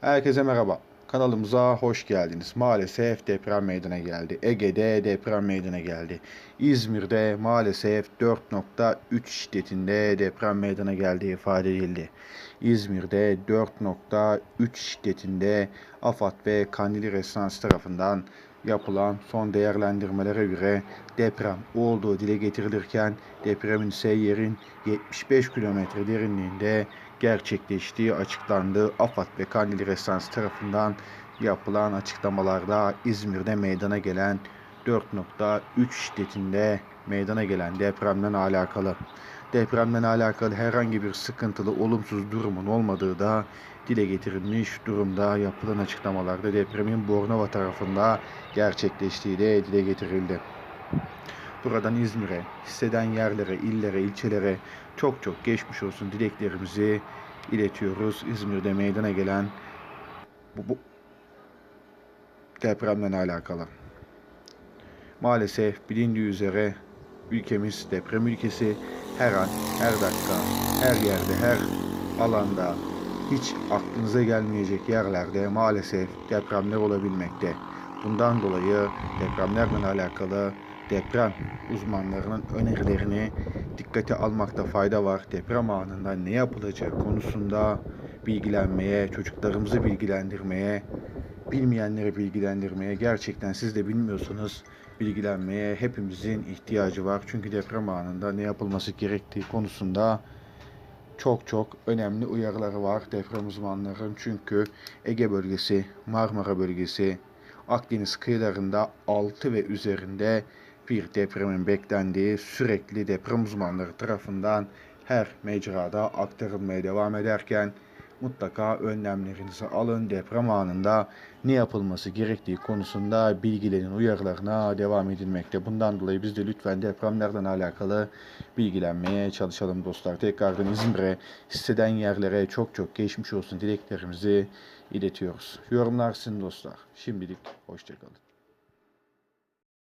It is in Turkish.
Herkese merhaba. Kanalımıza hoş geldiniz. Maalesef deprem meydana geldi. Ege'de deprem meydana geldi. İzmir'de maalesef 4.3 şiddetinde deprem meydana geldiği ifade edildi. İzmir'de 4.3 şiddetinde AFAD ve Kandili Residans tarafından yapılan son değerlendirmelere göre deprem olduğu dile getirilirken depremin ise yerin 75 kilometre derinliğinde gerçekleştiği açıklandı. AFAD ve Kandili Residans tarafından yapılan açıklamalarda İzmir'de meydana gelen 4.3 şiddetinde meydana gelen depremden alakalı depremden alakalı herhangi bir sıkıntılı olumsuz durumun olmadığı da dile getirilmiş durumda yapılan açıklamalarda depremin Bornova tarafında gerçekleştiği de dile getirildi. Buradan İzmir'e, hisseden yerlere, illere, ilçelere çok çok geçmiş olsun dileklerimizi iletiyoruz. İzmir'de meydana gelen bu, bu depremle alakalı. Maalesef bilindiği üzere ülkemiz deprem ülkesi her an, her dakika, her yerde, her alanda hiç aklınıza gelmeyecek yerlerde maalesef depremler olabilmekte. Bundan dolayı depremlerle alakalı deprem uzmanlarının önerilerini dikkate almakta fayda var. Deprem anında ne yapılacak konusunda bilgilenmeye, çocuklarımızı bilgilendirmeye, bilmeyenleri bilgilendirmeye, gerçekten siz de bilmiyorsanız bilgilenmeye hepimizin ihtiyacı var. Çünkü deprem anında ne yapılması gerektiği konusunda çok çok önemli uyarıları var deprem uzmanlarının. Çünkü Ege bölgesi, Marmara bölgesi, Akdeniz kıyılarında 6 ve üzerinde bir depremin beklendiği sürekli deprem uzmanları tarafından her mecrada aktarılmaya devam ederken mutlaka önlemlerinizi alın. Deprem anında ne yapılması gerektiği konusunda bilgilerin uyarılarına devam edilmekte. Bundan dolayı biz de lütfen depremlerden alakalı bilgilenmeye çalışalım dostlar. Tekrardan İzmir'e, hisseden yerlere çok çok geçmiş olsun dileklerimizi iletiyoruz. Yorumlar sizin dostlar. Şimdilik hoşçakalın.